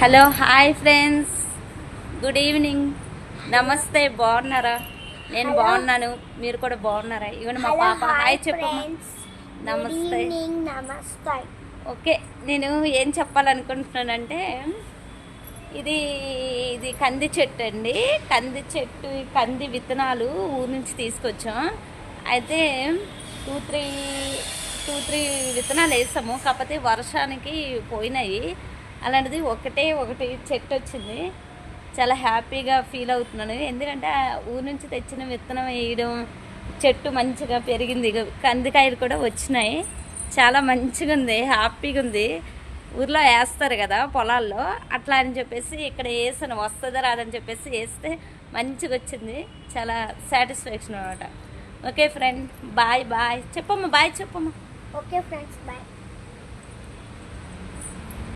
Hello hi friends. Good evening. నమస్తే బాగున్నారా? నేను. బాగున్నాను. మీరు కూడా బాగున్నారా? ఇవన్నీ మా పాప హాయ్ చెప్పమ్మా. నమస్తే. నమస్తే. ఓకే నేను ఏం చెప్పాలనుకుంటున్నానంటే ఇది ఇది కంది చెట్టు అండి. కంది చెట్టు కంది విత్తనాలు ఊరు నుంచి తీసుకొచ్చాం. అయితే టూ త్రీ టూ త్రీ విత్తనాలు వేసాము. కాకపోతే వర్షానికి పోయినాయి. అలాంటిది ఒకటే ఒకటి చెట్టు వచ్చింది. చాలా హ్యాపీగా ఫీల్ అవుతున్నాను. ఎందుకంటే ఆ ఊరు నుంచి తెచ్చిన విత్తనం వేయడం చెట్టు మంచిగా పెరిగింది. కందికాయలు కూడా వచ్చినాయి. చాలా మంచిగా ఉంది హ్యాపీగా ఉంది. ఊర్లో వేస్తారు కదా పొలాల్లో. అట్లా అని చెప్పేసి ఇక్కడ వేసాను. వస్తుందా రాదని చెప్పేసి వేస్తే మంచిగా వచ్చింది. చాలా సాటిస్ఫాక్షన్ అనమాట ఓకే ఫ్రెండ్ బాయ్ బాయ్. చెప్పమ్మా బాయ్ చెప్పమ్మా. Okay friends bye.